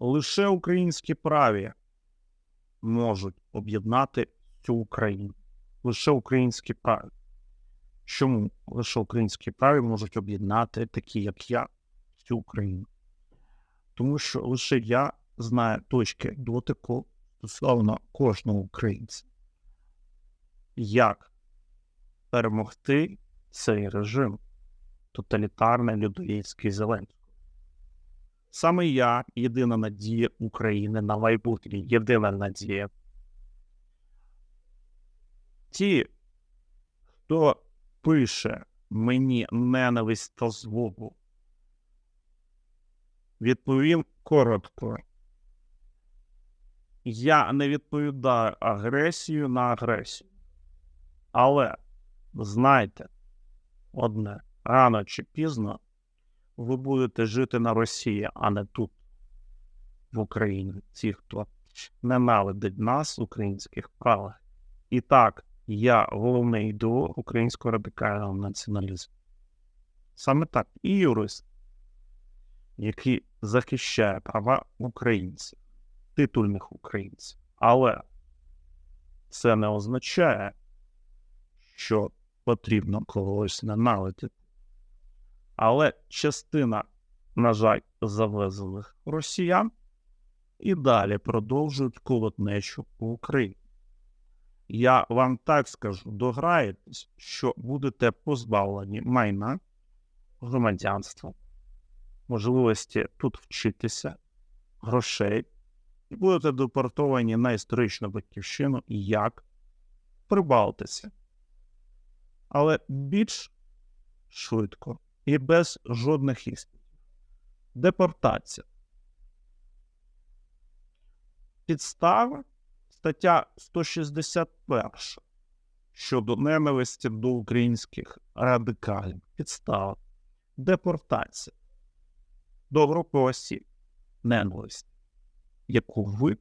лише українські праві можуть об'єднати цю Україну. Лише українські праві. Чому лише українські праві можуть об'єднати такі, як я, цю Україну? Тому що лише я знаю точки дотику стосовно кожного українця. Як перемогти цей режим тоталітарний людоїдський Зеленський? Саме я єдина надія України на майбутнє, єдина надія. Ті, хто пише мені ненависть та злобу, відповім коротко. Я не відповідаю агресію на агресію. Але знайте одне, рано чи пізно ви будете жити на Росії, а не тут, в Україні. Ті, хто ненавидить нас, українських правих. І так, я головний ідеолог українського радикального націоналізму. Саме так, і юрист, який захищає права українців, титульних українців. Але це не означає, що потрібно когось ненавидити. Але частина, на жаль, завезених росіян і далі продовжують колотнечу в Україні. Я вам так скажу, дограєтесь, що будете позбавлені майна, громадянства, можливості тут вчитися, грошей, і будете депортовані на історичну батьківщину як Прибалтися. Але більш швидко і без жодних іспитів. Депортація. Підстава стаття 161 щодо ненависті до українських радикалів. Підстава. Депортація до групи осіб ненависті, яку ви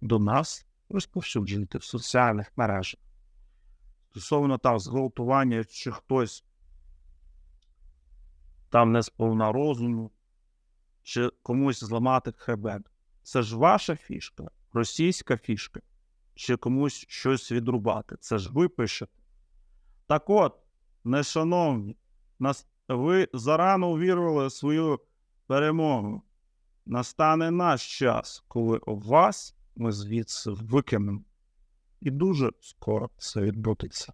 до нас розповсюджуєте в соціальних мережах. Стосовно там зґвалтування, чи хтось там не сповна розуму, чи комусь зламати хребет. Це ж ваша фішка, російська фішка, чи комусь щось відрубати. Це ж ви пишете. Так от, нешановні, нас, ви зарано увірували свою перемогу. Настане наш час, коли вас ми звідси викинемо. І дуже скоро це відбудеться.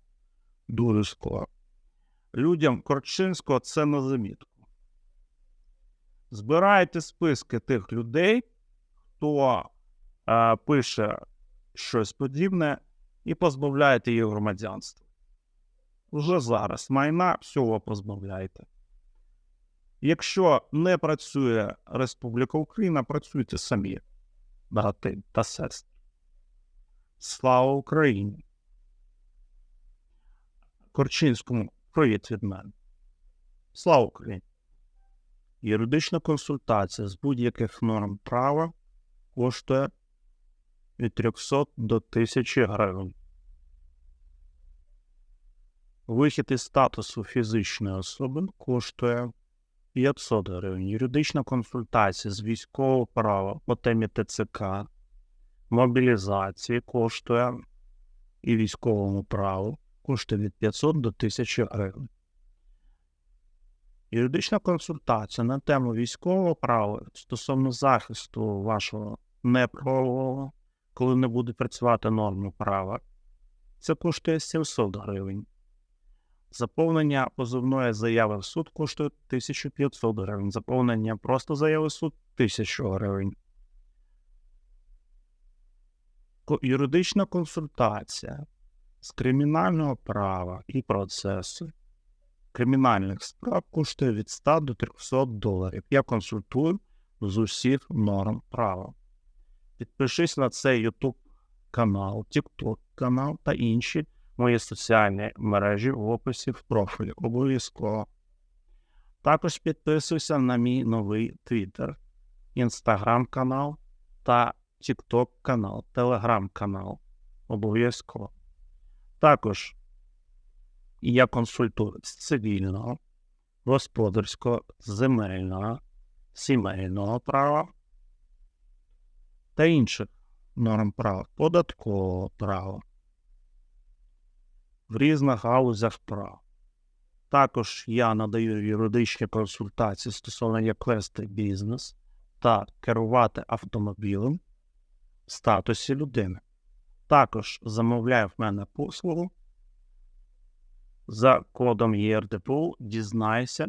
Дуже скоро людям Корчинського це на замітку. Збирайте списки тих людей, хто е, пише щось подібне, і позбавляйте їх громадянства. Вже зараз майна всього позбавляйте. Якщо не працює Республіка Україна, працюйте самі, брати та сестри. Слава Україні! Корчинському Привіт від мене. Слава Україні! Юридична консультація з будь-яких норм права коштує від 300 до 1000 гривень. Вихід із статусу фізичної особи коштує 500 гривень. Юридична консультація з військового права по темі ТЦК, мобілізації коштує і військовому праву коштує від 500 до 1000 гривень. Юридична консультація на тему військового права стосовно захисту вашого неправового, коли не буде працювати норми права, це коштує 700 гривень. Заповнення позовної заяви в суд коштує 1500 гривень. Заповнення просто заяви в суд 1000 гривень. Юридична консультація з кримінального права і процесу кримінальних справ коштує від 100 до 300 доларів. Я консультую з усіх норм права. Підпишись на цей YouTube канал, TikTok канал та інші мої соціальні мережі в описі в профілі. Обов'язково. Також підписуйся на мій новий Twitter, Instagram канал та TikTok канал, Telegram канал. Обов'язково. Також я консультую з цивільного, господарського, земельного, сімейного права, та інших норм права, податкового права в різних галузях права. Також я надаю юридичні консультації стосовно як вести бізнес та керувати автомобілем в статусі людини. Також замовляє в мене послугу за кодом ЄРДПУ дізнайся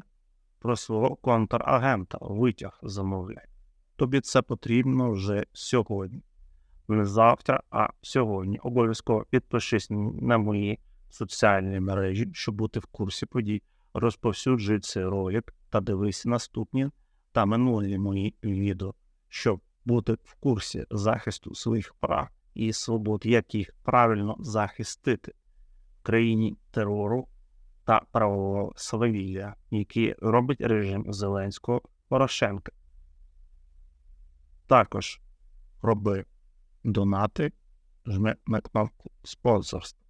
про свого контрагента. Витяг замовляй. Тобі це потрібно вже сьогодні. Не завтра, а сьогодні. Обов'язково підпишись на мої соціальні мережі, щоб бути в курсі подій. Розповсюджуй цей ролик та дивись наступні та минулі мої відео, щоб бути в курсі захисту своїх прав і свобод, як їх правильно захистити в країні терору та правового свавілля, які робить режим Зеленського Порошенка. Також роби донати, жми на кнопку спонсорства.